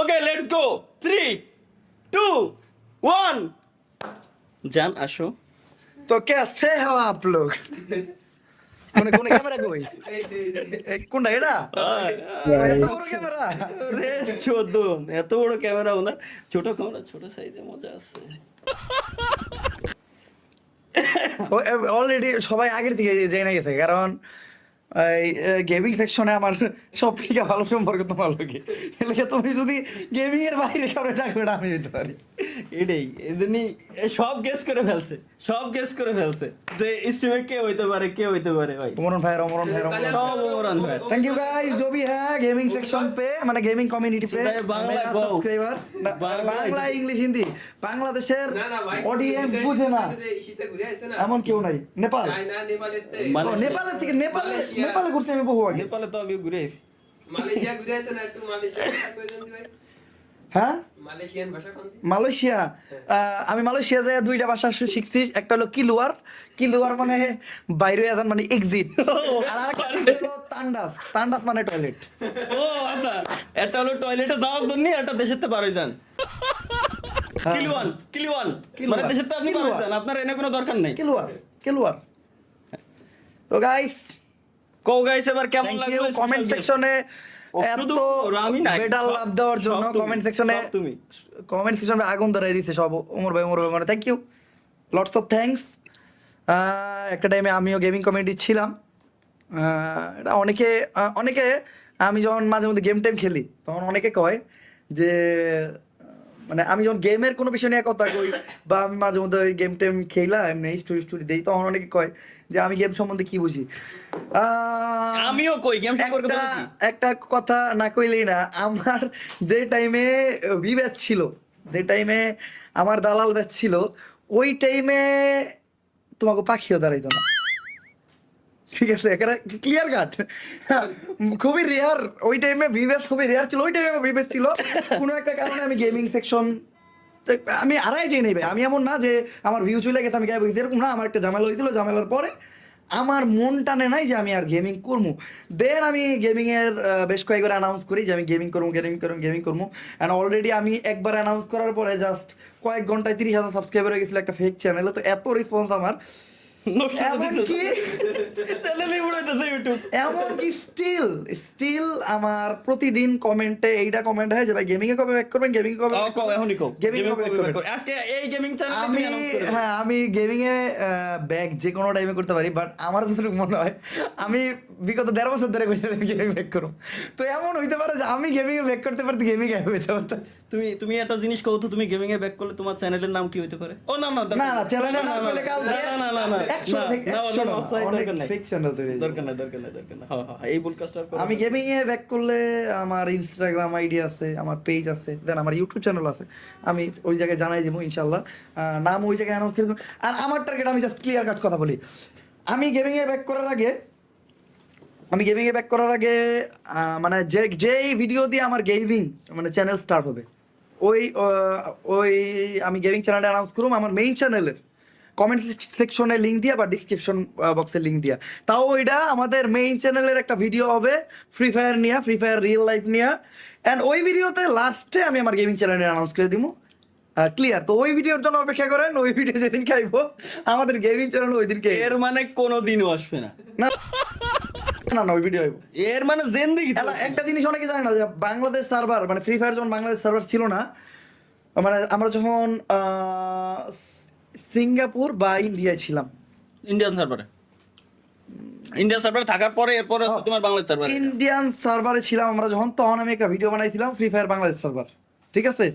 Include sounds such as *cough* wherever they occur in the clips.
Okay let's go three two one जान আসো। তো কেসে আপ লোক। মানে কোন ক্যামেরা কই? *laughs* এটা? এত বড় ক্যামেরা রে এত বড় ক্যামেরা ছোট ক্যামেরা ছোট সাইজে মজা আছে। অলরেডি সবাই আগের দিকে জেনে গেছে কারণ গেমিং সেকশনে আমার সব থেকে ভালো সম্পর্ক তোমার লোকে। এলাকা তুমি যদি গেমিং এর বাইরে কাউরে ডাকবে না, আমি যেতে পারি। এটাই এজন্যই সব গেস করে ফেলছে সব গেস করে ফেলছে। যে স্ট্রিমে কে হইতে পারে কে হইতে পারে ভাই? অমরন ভাই হ্যাঁ, অমরন মানে ভাই অমরন ভাই। থ্যাংক ইউ গাইস जो হ্যাঁ গেমিং সেকশন सेक्शन মানে গেমিং কমিউনিটি পে বাংলা সাবস্ক্রাইবার বাংলা ইংলিশ হিন্দি বাংলাদেশের অডিয়েন্স বুঝে না। এমন কেউ নাই। নেপাল। নেপালের থেকে নেপালে নেপালে ঘুরতে আমি বহু আগে। নেপালে তো আমি ঘুরে মালয়েশিয়া ঘুরে আসেন একটু মালয়েশিয়া হ্যাঁ? মালয়েশিয়ান ভাষা কোন মালয়েশিয়া। আমি মালয়েশিয়া যায় দুইটা ভাষা শিখছি। একটা হলো কিলুয়ার। কিলুয়ার মানে বাইরে আজান মানে এক্সিট আর আরেকটা হলো তান্ডাস। তান্ডাস মানে টয়লেট ও আচ্ছা। একটা হলো টয়লেটে যাওয়ার জন্য একটা দেশের তো বারোই যান। কিলুয়ান কিলুয়ান। কিলুয়ান। মানে দেশের তো আপনি বারোই যান। আপনার এনে কোনো দরকার নাই। কিলুয়ার। কিলুয়ার। তো গাইস কো গাইস এবার কেমন লাগল? কমেন্ট সেকশনে এত লাভ দেওয়ার জন্য কমেন্ট সেকশনে তুমি। কমেন্ট সেকশনে আগুন ধরাই সব। ওমর ভাই ওমর ভাই মানে থ্যাংক ইউ লটস অফ একটা টাইমে আমিও গেমিং কমিউনিটি ছিলাম। এটা অনেকে অনেকে আমি যখন মাঝে মধ্যে গেম টেম খেলি তখন অনেকে কয় যে মানে আমি যখন গেমের কোনো বিষয় নিয়ে কথা কই বা আমি মাঝে মধ্যে ওই গেম টেম খেলা এমনি স্টোরি স্টোরি দিই তখন অনেকে কয় যে আমি গেম সম্বন্ধে কি বুঝি? আহ, আমিও কই গেম সম্পর্কে একটা একটা কথা না কইলেই না আমার যে টাইমে ভি ব্যাচ ছিল যে টাইমে আমার দালাল ব্যাচ ছিল ওই টাইমে তোমাকে পাখিও দাঁড়াইতো না। ঠিক আছে এখানে ক্লিয়ার কাট খুবই রেয়ার ওই টাইমে ভিভেস খুবই রেয়ার ছিল, ওই টাইমে ভিভেস ছিল। কোনো একটা কারণে আমি গেমিং সেকশন আমি আড়াই যাই নেই ভাই। আমি এমন না যে আমার ভিউ চলে গেছে, আমি গায়ে বসেছি এরকম না। আমার একটা ঝামেলা হয়েছিল, ঝামেলার পরে আমার মন টানে নাই যে আমি আর গেমিং করব দেন আমি গেমিংয়ের বেশ কয়েকবার অ্যানাউন্স করি যে আমি গেমিং করব গেমিং করব গেমিং করব অ্যান্ড অলরেডি আমি একবার অ্যানাউন্স করার পরে জাস্ট কয়েক ঘন্টায় তিরিশ হাজার সাবস্ক্রাইবার হয়ে গেছিল একটা ফেক চ্যানেলে তো এত রেসপন্স আমার। এমনকি দিতেছে চ্যানেলে উড়াইতেছে ইউটিউব এমনকি স্টিল স্টিল আমার প্রতিদিন কমেন্টে এইটা কমেন্ট হয় যে ভাই গেমিং এ কবে ব্যাক করবেন? গেমিং কবে এখনই কও Gaming Gaming কবে কবে করবেন? আজকে এই গেমিং চ্যানেলে আমি হ্যাঁ আমি গেমিং এ ব্যাক যে কোনো টাইমে করতে পারি বাট আমার যতটুকু মনে হয় আমি বিগত দেড় বছর ধরে গেমিং ব্যাক করুম তো এমন হইতে পারে যে আমি গেমিং এ ব্যাক করতে পারতে গেমিং এ হইতে পারতো তুমি তুমি একটা জিনিস কও তো তুমি গেমিং এ ব্যাক করলে তোমার চ্যানেলের নাম কি হইতে পারে ও না না না না চ্যানেলের নাম করলে কাল না না না না না, অনেক ফেক চ্যানেল তৈরি দরকার নাই দরকার নাই দরকার নাই হ্যাঁ হ্যাঁ এই পডকাস্ট আর আমি। গেমিং এ ব্যাক করলে আমার ইনস্টাগ্রাম আইডি আছে আমার পেজ আছে দেন আমার ইউটিউব চ্যানেল আছে আমি ওই জায়গায় জানাই দেবো ইনশাআল্লাহ নাম ওই জায়গায় অ্যানাউন্স করে দেবো আর আমার টার্গেট আমি জাস্ট ক্লিয়ার কাট কথা বলি আমি গেমিং এ ব্যাক করার আগে আমি গেমিং এ ব্যাক করার আগে মানে যে যেই ভিডিও দিয়ে আমার গেমিং মানে চ্যানেল স্টার্ট হবে ওই ওই আমি গেমিং চ্যানেলটা অ্যানাউন্স করুম আমার মেইন চ্যানেলের কমেন্ট সেকশনে লিঙ্ক দিয়া বা ডিসক্রিপশন বক্সে লিঙ্ক দিয়া। তাও ওইটা আমাদের মেইন চ্যানেলের একটা ভিডিও হবে ফ্রি ফায়ার নিয়া ফ্রি ফায়ার রিয়েল লাইফ নিয়া। অ্যান্ড ওই ভিডিওতে লাস্টে আমি আমার গেমিং চ্যানেলে অ্যানাউন্স করে দিব ক্লিয়ার তো ওই ভিডিওর জন্য অপেক্ষা করেন ওই ভিডিও যেদিন খাইব আমাদের গেমিং চ্যানেল ওই দিনকে এর মানে কোনোদিনও আসবে না। না না না ওই ভিডিও এর মানে জেন্দিগি একটা জিনিস অনেকে জানে না যে বাংলাদেশ সার্ভার মানে ফ্রি ফায়ার যখন বাংলাদেশ সার্ভার ছিল না মানে আমরা যখন সিঙ্গাপুর বা ইন্ডিয়ায় ছিলাম। ইন্ডিয়ান সার্ভারে ইন্ডিয়ান সার্ভারে থাকার পরে এরপরে তোমার বাংলাদেশ সার্ভারে ইন্ডিয়ান সার্ভারে ছিলাম আমরা যখন তখন আমি একটা ভিডিও বানাইছিলাম ফ্রি ফায়ার বাংলাদেশ সার্ভার ঠিক আছে?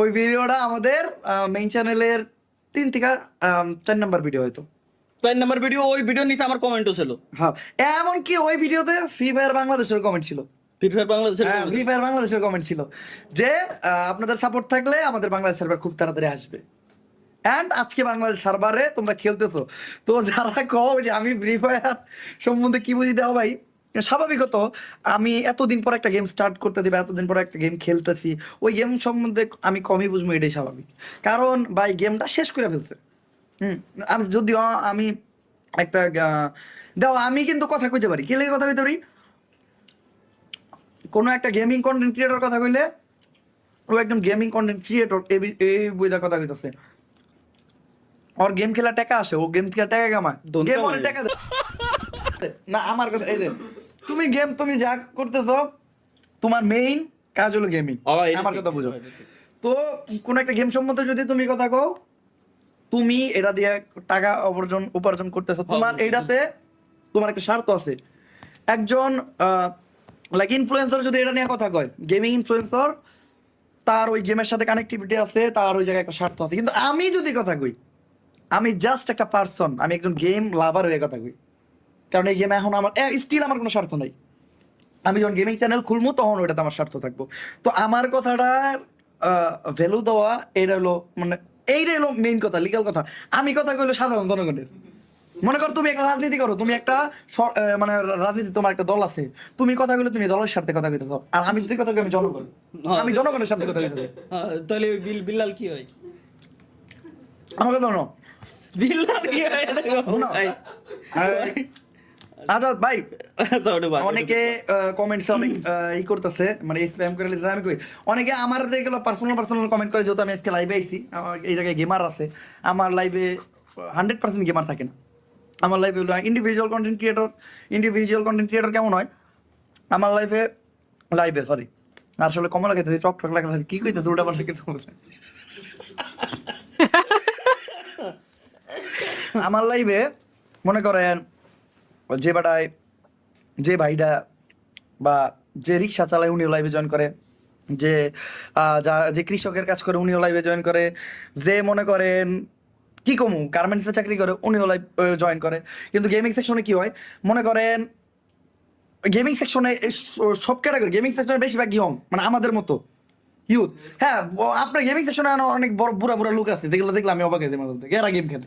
ওই ভিডিওটা আমাদের মেইন চ্যানেলের তিন থেকে চার নাম্বার ভিডিও হয়তো চার নাম্বার ভিডিও ওই ভিডিও নিচে আমার কমেন্টও ছিল। হ্যাঁ এমনকি ওই ভিডিওতে ফ্রি ফায়ার বাংলাদেশের কমেন্ট ছিল। ফ্রি ফায়ার বাংলাদেশের হ্যাঁ ফ্রি ফায়ার বাংলাদেশের কমেন্ট ছিল। যে আপনাদের সাপোর্ট থাকলে আমাদের বাংলাদেশ সার্ভার খুব তাড়াতাড়ি আসবে। অ্যান্ড আজকে বাংলাদেশ সার্ভারে তোমরা খেলতেছো। তো যারা কও যে আমি ফ্রি ফায়ার সম্বন্ধে কি বুঝি দাও ভাই স্বাভাবিকত আমি এতদিন পর একটা গেম স্টার্ট করতে দিবে এতদিন পর একটা গেম খেলতেছি ওই গেম সম্বন্ধে আমি কমই বুঝব এটাই স্বাভাবিক। কারণ ভাই গেমটা শেষ করে ফেলছে। হুম আমি যদিও আমি একটা দাও আমি কিন্তু কথা কইতে পারি। কে লেগে কথা কইতে পারি? কোনো একটা গেমিং কন্টেন্ট ক্রিয়েটর কথা কইলে ও একজন গেমিং কন্টেন্ট ক্রিয়েটর এই বইটা কথা কইতাছে। ওর গেম খেলা টাকা আসে ও গেম খেলা টাকা কামায়। গেম মানে। টাকা। না আমার কথা এই যে তুমি গেম তুমি যা করতেছো তোমার মেইন কাজ হলো গেমিং আমার কথা বুঝো। তো কোন একটা গেম সম্বন্ধে যদি তুমি কথা কও তুমি এটা দিয়ে টাকা অর্জন উপার্জন করতেছো। তোমার বুঝছি, এইটাতে তোমার একটা স্বার্থ আছে। একজন লাইক ইনফ্লুয়েন্সার যদি এটা নিয়ে কথা কয় গেমিং ইনফ্লুয়েন্সার তার ওই গেমের সাথে কানেক্টিভিটি আছে তার ওই জায়গায় একটা স্বার্থ আছে। কিন্তু আমি যদি কথা কই আমি জাস্ট একটা পার্সন আমি একজন গেম লাভার হয়ে কথা কই। কারণ এই গেমে এখন আমার স্টিল আমার কোনো স্বার্থ নাই। আমি যখন গেমিং চ্যানেল খুলবো তখন ওইটাতে আমার স্বার্থ থাকব। তো আমার কথাটার ভ্যালু দেওয়া এটা হলো মানে এইটাই হলো মেইন কথা লিগাল কথা। আমি কথা কইলো সাধারণ জনগণের। মনে করো তুমি একটা রাজনীতি করো তুমি একটা মানে রাজনীতি তোমার একটা দল আছে। তুমি কথা কইলে তুমি দলের সাথে কথা কইতেছো। আর আমি যদি কথা কই আমি জনগণ। আমি জনগণের সাথে কথা কইতেছি। হ্যাঁ, তাহলে ওই বিল বিল্লাল কি হয়? আমাকে জানো বিল্লাল কি হয়? ভাই। আচ্ছা ভাই অনেকে কমেন্টস অনেক ই করতেছে মানে স্প্যাম করে লিখতেছে আমি কই অনেকে আমার যেগুলো পার্সোনাল পার্সোনাল কমেন্ট করে যেহেতু আমি আজকে লাইভে আইছি এই জায়গায় গেমার আছে আমার লাইভে হান্ড্রেড পার্সেন্ট গেমার থাকে না। আমার লাইফে individual content creator individual content creator কেমন হয়? আমার লাইফে লাইভে সরি আসলে কমলা খেতে চক টক লাগা কি কইতে উল্টা পাল্টা কিছু *laughs* আমার লাইভে মনে করেন যে বাটায় যে ভাইটা বা যে রিক্সা চালায় উনিও লাইভে জয়েন করে যে যা যে কৃষকের কাজ করে উনিও লাইভে জয়েন করে যে মনে করেন কি কমু গার্মেন্টসে চাকরি করে উনিও লাইভ জয়েন করে। কিন্তু গেমিং সেকশনে কি হয়? মনে করেন গেমিং সেকশনে সব ক্যাটাগরি গেমিং সেকশনে বেশিরভাগ ইয়ং মানে আমাদের মতো ইউথ হ্যাঁ আপনার গেমিং সেকশনে অনেক বড় বুড়া বুড়া লোক আছে যেগুলো দেখলাম আমি অবাক হয়েছি মাঝে এরা গেম খেলে।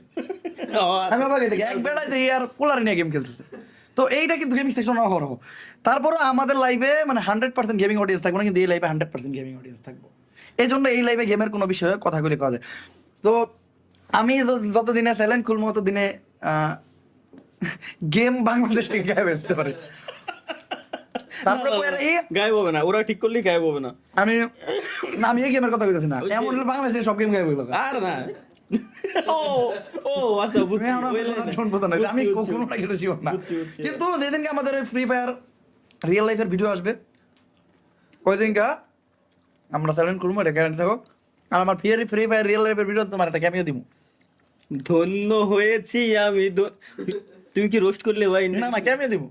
আমি অবাক হয়ে থাকি *laughs* এক বেড়ায় দেখি আর পোলার নিয়ে গেম খেলতেছে। তো এইটা কিন্তু গেমিং সেকশন অহরহ তারপরও আমাদের লাইভে মানে হান্ড্রেড পার্সেন্ট গেমিং অডিয়েন্স থাকব না কিন্তু এই লাইভে হান্ড্রেড পার্সেন্ট গেমিং অডিয়েন্স থাকব। এই জন্য এই লাইভে গেমের কোনো বিষয়ে কথাগুলি কওয়া যায়। তো আমি য- যতদিনে চ্যালেঞ্জ খুলবো ততদিনে গেম বাংলাদেশ থেকে গায়ে বেরোতে পারে। তারপরে কই গায়েব হবে না ওরা ঠিক করলেই গায়েব হবে না। আমি আমি এই গেমের কথা কইতেছি না। এমন বাংলাদেশের সব গেম গায়ে বইলো আর না। আমি কখনো না এটা না। বুঝছি, বুঝছি। কিন্তু যেদিনকে আমাদের ফ্রি ফায়ার রিয়েল লাইফের ভিডিও আসবে ওই দিনকা আমরা করব এটা গ্যারান্টি থাকো। আর আমার ফ্রি ফ্রি ফায়ার রিয়েল লাইফের ভিডিও তোমার একটা ক্যামিও দিব। ধন্য হয়েছি আমি তুমি কি রোস্ট করলে ভাই? না না ক্যামিও দিব।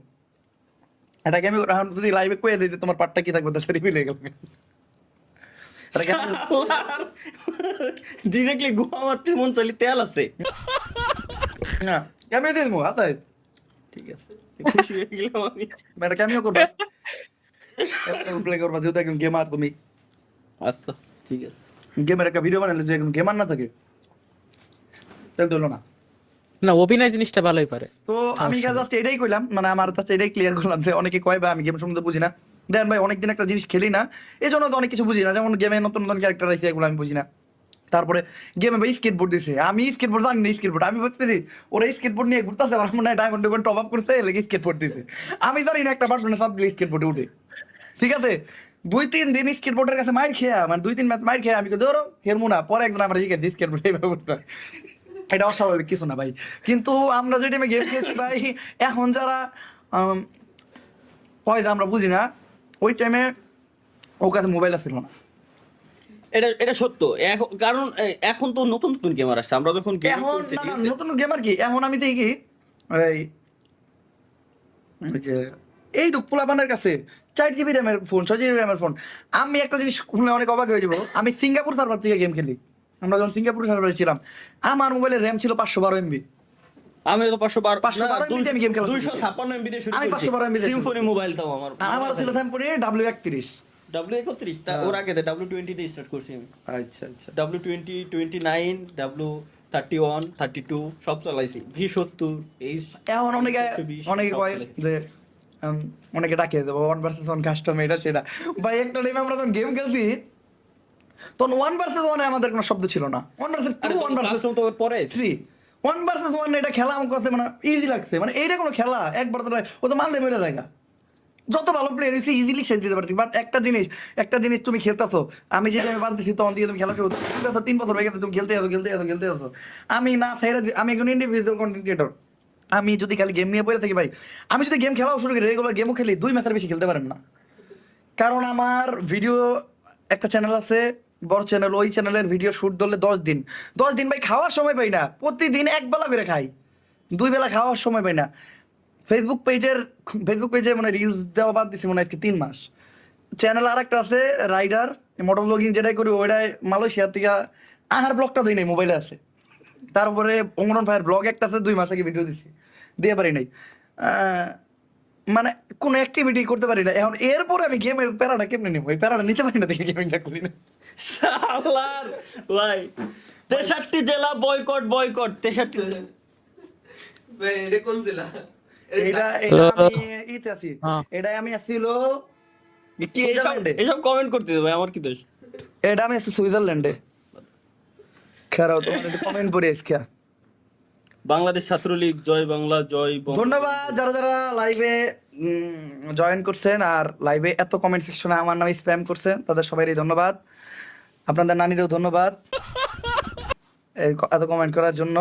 এটা ক্যামিও যদি লাইভে কয়ে দিই তোমার পার্টটা কি থাকবে তো রিভিল হয়ে গেল। এটা cameo- ডিরেক্টলি গোয়া মারতে মন চালি তেল আছে। না। ক্যামিও দিয়ে দিব হাতায় ঠিক আছে। খুশি হয়ে গেলাম আমি। এটা ক্যামিও করবা? প্লে করবা যেহেতু একজন গেমার তুমি। আচ্ছা ঠিক আছে। গেমের একটা ভিডিও বানালে যে একজন গেমার না থাকে তাহলে তো না। না অভিনয় জিনিসটা ভালোই পারে। তো আমি জাস্ট এটাই কইলাম মানে আমার কাছে এটাই ক্লিয়ার করলাম যে অনেকে কয় ভাই আমি গেম সম্বন্ধে বুঝি না। দেন ভাই, অনেকদিন একটা জিনিস খেলি না এই জন্য অনেক কিছু বুঝি না। যেমন গেমে নতুন নতুন ক্যারেক্টার আছে, এগুলো আমি বুঝি না। তারপরে গেমে ভাই স্কেটবোর্ড দিছে। আমি স্কেটবোর্ড জানি না স্কেটবোর্ড আমি ভাবতেছি ওরা স্কেটবোর্ড নিয়ে ঘুরতেছে, আমার মনে হয় ডায়মন্ড ডায়মন্ড টপ আপ করতে লেগে স্কেটবোর্ড দিছে। আমি জানি না একটা বাটনে সব দিলে স্কেটবোর্ডে উঠে। ঠিক আছে? দুই, তিন দিন স্কেটবোর্ডের কাছে মাইর খেয়া মানে দুই, তিন ম্যাচ মাইর খেয়া আমি ধরো খেলব না, পরে একদিন আমরা শিখে দিই স্কেটবোর্ড এইভাবে করতে। এটা অস্বাভাবিক, কিছু না ভাই। কিন্তু আমরা যে টাইমে গেম খেলছি ভাই, এখন যারা কয় আমরা বুঝি না ওই টাইমে ও কাছে মোবাইল আসছিল না। এটা এটা সত্য। এখন কারণ এখন তো নতুন নতুন গেমার আসছে। আমরা যখন এখন? নতুন গেমার কি? এখন আমি দেখি এই যে এই পোলাপানের কাছে চার জিবি র্যামের ফোন ছয় জিবি র্যামের ফোন আমি একটা জিনিস শুনলে অনেক অবাক হয়ে যাব। আমি সিঙ্গাপুর সার্ভার থেকে গেম খেলি। আমরা যখন সিঙ্গাপুর সার্ভারে ছিলাম আমার মোবাইলের র্যাম ছিল পাঁচশো বারো এমবি আমি তো পাঁচশো বারো 512 MB তে আমি খেলা দুইশো। ছাপ্পান্ন এমবি দিয়ে শুরু আমি 512 MB দিয়ে শুরু সিম্ফনি মোবাইল তাও আমার ছিল ডাব্লিউ একত্রিশ। ডাব্লিউ একত্রিশ? তা ওর আগে ডাব্লিউ স্টার্ট করছি আমি। আচ্ছা আচ্ছা। W twenty twenty nine W thirty one thirty two সব চালাইছি। ভি সত্তর এই এখন অনেকে অনেকে কয় যে অনেকে ডাকে দেবো ওয়ান ভার্সেস ওয়ান কাস্টম এটা সেটা। ভাই একটা টাইমে আমরা যখন গেম খেলছি তখন ওয়ান ভার্সেস ওয়ানে আমাদের কোনো শব্দ ছিল না। One versus two one versus পরে। থ্রি ওয়ান ভার্সেস ওয়ান এটা খেলা আমার কাছে মানে ইজি লাগছে। মানে এইটা কোনো খেলা, একবার তো ও তো মারলে মেরে জায়গা যত ভালো প্লেয়ার হয়েছে ইজিলি শেষ দিতে পারতি। বাট একটা জিনিস একটা জিনিস তুমি খেলতেছো, আমি যে টাইমে বাঁধতেছি তখন থেকে তুমি খেলা শুরু তিন বছর তিন বছর হয়ে গেছে, তুমি খেলতে আসো খেলতে আসো খেলতে আসো আমি না ছেড়ে আমি একজন ইন্ডিভিজুয়াল কন্টেন্ট ক্রিয়েটর আমি যদি খালি গেম নিয়ে পড়ে থাকি ভাই, আমি যদি গেম খেলাও শুরু করি রেগুলার গেমও খেলি, দুই ম্যাচের বেশি খেলতে পারেন না। কারণ আমার ভিডিও একটা চ্যানেল আছে বড় চ্যানেল ওই চ্যানেলের ভিডিও শ্যুট ধরলে দশ দিন। দশ দিন ভাই খাওয়ার সময় পাই না। প্রতিদিন এক বেলা করে খাই। দুই বেলা খাওয়ার সময় পাই না। ফেসবুক পেজের ফেসবুক পেজে মানে রিলস দেওয়া বাদ দিছি মনে আজকে তিন মাস। চ্যানেল আর একটা আছে রাইডার মোটর ব্লগিং যেটাই করি, ওইটাই মালয়েশিয়া থেকে আহার ব্লগটা দিই নাই মোবাইলে আছে। তারপরে অমরন ভাইয়ের ব্লগ একটা আছে, দুই মাস আগে ভিডিও দিছি। দিয়ে পারি নাই। মানে কোনো অ্যাক্টিভিটি করতে পারি না। এখন এরপরে আমি গেমের প্যারাটা কেমনে নেব? এই প্যারাটা নিতে পারি না দেখে গেমিংটা করি না। শালার ভাই। তেষট্টি জেলা বয়কট বয়কট তেষট্টি ভাই, এটা কোন জেলা? এটা এটা আমি ইতে আছি। হ্যাঁ। এটা আমি আসছিল কি এসব সুইজারল্যান্ডে। এসব কমেন্ট করতে ভাই আমার কি দোষ? এটা আমি আছি সুইজারল্যান্ডে। খারাপ তোমার কমেন্ট পড়ে আজকে। বাংলাদেশ ছাত্রলীগ জয় বাংলা জয়। ধন্যবাদ যারা যারা লাইভে জয়েন করছেন আর লাইভে এত কমেন্ট সেকশনে আমার নামে স্প্যাম করছেন তাদের সবারই ধন্যবাদ আপনাদের নানিরও ধন্যবাদ এই এত কমেন্ট করার জন্য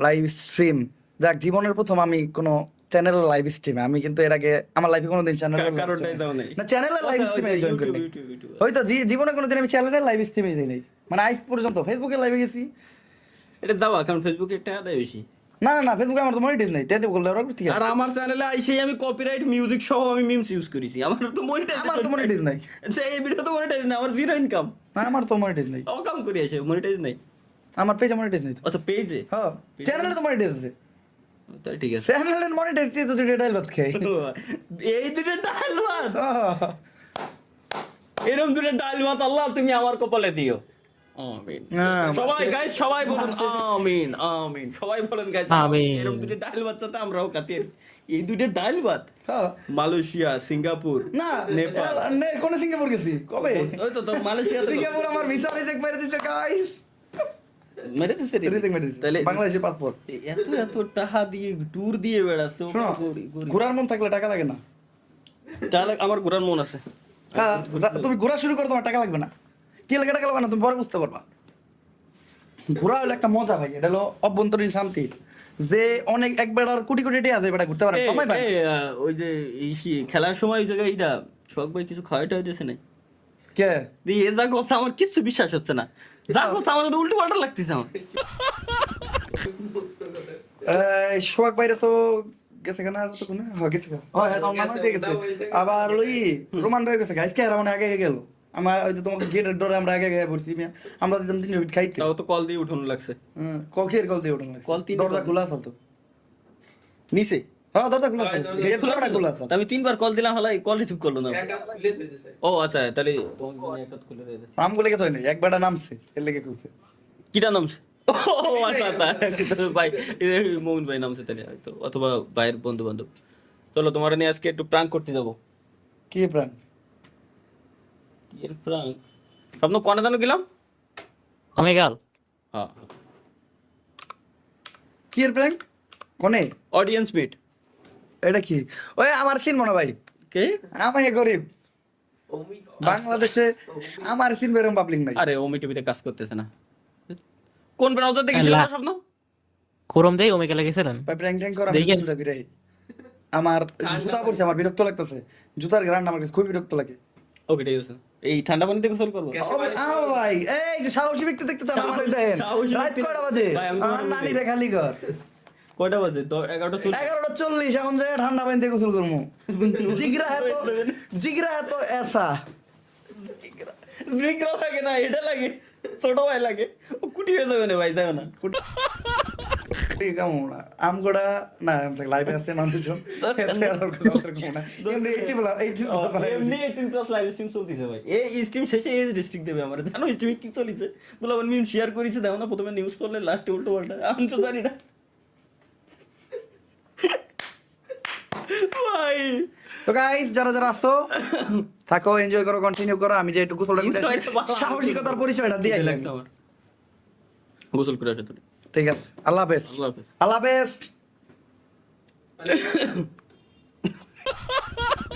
লাইভ স্ট্রিম যাক জীবনের প্রথম আমি কোনো চ্যানেল লাইভ স্ট্রিমে আমি কিন্তু এর আগে আমার লাইফে কোনোদিন চ্যানেল কা- দাও নাই। না চ্যানেলের লাইভ স্ট্রিমে জয়েন করি ইউটিউব, ইউটিউব, ইউটিউব। হয়তো জি- জীবনে কোনোদিন আমি চ্যানেলের লাইভ স্ট্রিমে যাই নাই মানে আজ পর্যন্ত ফেসবুকে লাইভে গেছি। এটা দাও কারণ ফেসবুকে টাকা দেয় বেশি। না না না ফেসবুকে আমার তো মনিটাইজ নেই টেতে বললে ওরা ঠিক আর আমার চ্যানেলে আইসে আমি কপিরাইট মিউজিক সহ আমি মিমস ইউজ করেছি আমার তো মনিটাইজ আমার তো monetize নাই। এই ভিডিও তো মনিটাইজ না আমার জিরো ইনকাম না আমার তো মনিটাইজ নেই। অকাম করে আছে মনিটাইজ নাই। আমার পেজে মনিটাইজ নেই আচ্ছা পেজে হ্যাঁ চ্যানেলে তো মনিটাইজ আছে তাহলে ঠিক আছে। চ্যানেলে মনিটাইজ দিয়ে তো দুটো ডাইল ভাত খাই। এই দুটো ডাল ভাত এরকম দুটো ডাল ভাত আল্লাহ তুমি আমার কপালে দিও। আমিন। হ্যাঁ, সবাই গাইস সবাই বলুন আমিন আমিন সবাই বলেন গাইস আমিন। এরকম দুটো ডাল ভাত চাতে আমরাও এই দুটো ডাল ভাত মালয়েশিয়া সিঙ্গাপুর না নেপাল। নে কোন সিঙ্গাপুর গেছি? কবে? ওই তো মালয়েশিয়া সিঙ্গাপুর আমার ভিসা মেরে দিছে গাইস মেরে দিছে মেরে দিছে। তাহলে বাংলাদেশের পাসপোর্ট এত এত টাকা দিয়ে ট্যুর দিয়ে বেড়াচ্ছে শোনো ঘোরার মন থাকলে টাকা লাগে না। তাহলে আমার ঘোরার মন আছে। হ্যাঁ, তুমি ঘোরা শুরু করো তোমার টাকা লাগবে না। কি লাগে টাকা লাগবে না? তুমি পরে বুঝতে পারবা। ঘোরা হলো একটা মজা ভাই এটা হলো অভ্যন্তরীণ শান্তি। যে অনেক একবার আর কোটি কোটি টাকা আছে বেটা ঘুরতে পারে সময় ওই যে এই খেলার সময় ওই জায়গায় এইটা শখ ভাই কিছু খাওয়াইটা হইতেছে না কে? দিয়ে এ যা কথা আমার কিছু বিশ্বাস হচ্ছে না। যা কথা আমার উল্টো পাল্টা লাগতেছে আমার। সোহাগ তো গেছে কেন? আর তো কোনো হ্যাঁ গেছে? হ্যাঁ হ্যাঁ, আবার ওই রোমান ভাই গেছে। আজকে আর মানে আগে আগে গেল। আমার ওই তোমাকে গেটের ডোরে আমরা আগে পড়ছি মিয়া। আমরা দিতাম তিন খাইতে। তাও তো কল দিয়ে উঠানো লাগছে। ককের কল দিয়ে উঠুন কল তিনটে দরজা খোলা আছে তো। নিচে। হ্যাঁ দরজা খোলা আছে। গেট খোলা খোলা আছে। আমি তিনবার কল দিলাম হালাই কল রিসিভ করল না। ও আচ্ছা তাহলে। নাম বলে গেছে। একবার নামছে এর লেগে খুলছে কিটা নামছে? ও আচ্ছা আচ্ছা। ভাই এই মোমিন ভাই নামছে তাহলে হয়তো অথবা ভাইয়ের বন্ধু বান্ধব চলো তোমার নিয়ে আজকে একটু প্রাঙ্ক করতে যাব। কি প্রাণ স্বপ্ন কনে জানো গেলাম? ওমেগাল হ্যাঁ। কোনে? অডিয়েন্স মিট এটা কি? ওই আমার সিন মনে ভাই। কে? আমি গরিব. বাংলাদেশে আমার সিন বেরম পাবলিক নাই। আরে ওমি টিভিতে কাজ করতেছে না। কোন ব্রাউজার দেখেছিল আল্লাহ। স্বপ্ন? কোরম দেই ওমেগালে গেছিলেন? ভাই প্র্যাঙ্ক ট্যাঙ্ক করা আমি আমার জুতা পড়ছে আমার বিরক্ত লাগতেছে। জুতার গ্রান্ড আমার কাছে খুব বিরক্ত লাগে। ওকে ঠিক আছে। এই ঠান্ডা পানিতে গোসল করব? ভাই এই যে সাহসী ব্যক্তি দেখতে চান আমার দেন। সাহসী রাত কয়টা বাজে? আমার নানি। রে খালি ঘর। কয়টা বাজে? তো এগারোটা চল্লিশ। এগারোটা চল্লিশ এখন যে ঠান্ডা পানিতে গোসল করব? জিগরা *laughs* এত জিগরা এত এসা। বিগ্রহ লাগে না এটা লাগে। ছোট ভাই লাগে। ও কুটি হয়ে যাবে না ভাই যাবে না। কেমন আমগোড়া না লাইভে আছে মানুষজন এতে আর ওর কোনো কথা কমো না। এমনি 80 প্লাস, 80 ও, প্লাস। এমনি 18 প্লাস লাইভ স্ট্রিম চলতেছে ভাই এই স্ট্রিম শেষে এজ রেস্ট্রিক্ট দেবে আমার জানো স্ট্রিমে কি চলিছে বলে আবার শেয়ার করেছে দেখো না প্রথমে নিউজ করলে লাস্টে উল্টো পাল্টা আমি তো জানি না ভাই তো গাইস যারা যারা আসছো থাকো এনজয় করো কন্টিনিউ করো আমি যে একটু আসি, ভালো। সাহসিকতার পরিচয়টা দিয়ে গোসল করে আসে ঠিক আছে আল্লাহ হাফেজ। আল্লাহ হাফেজ। আল্লাহ হাফেজ। পানি- *laughs*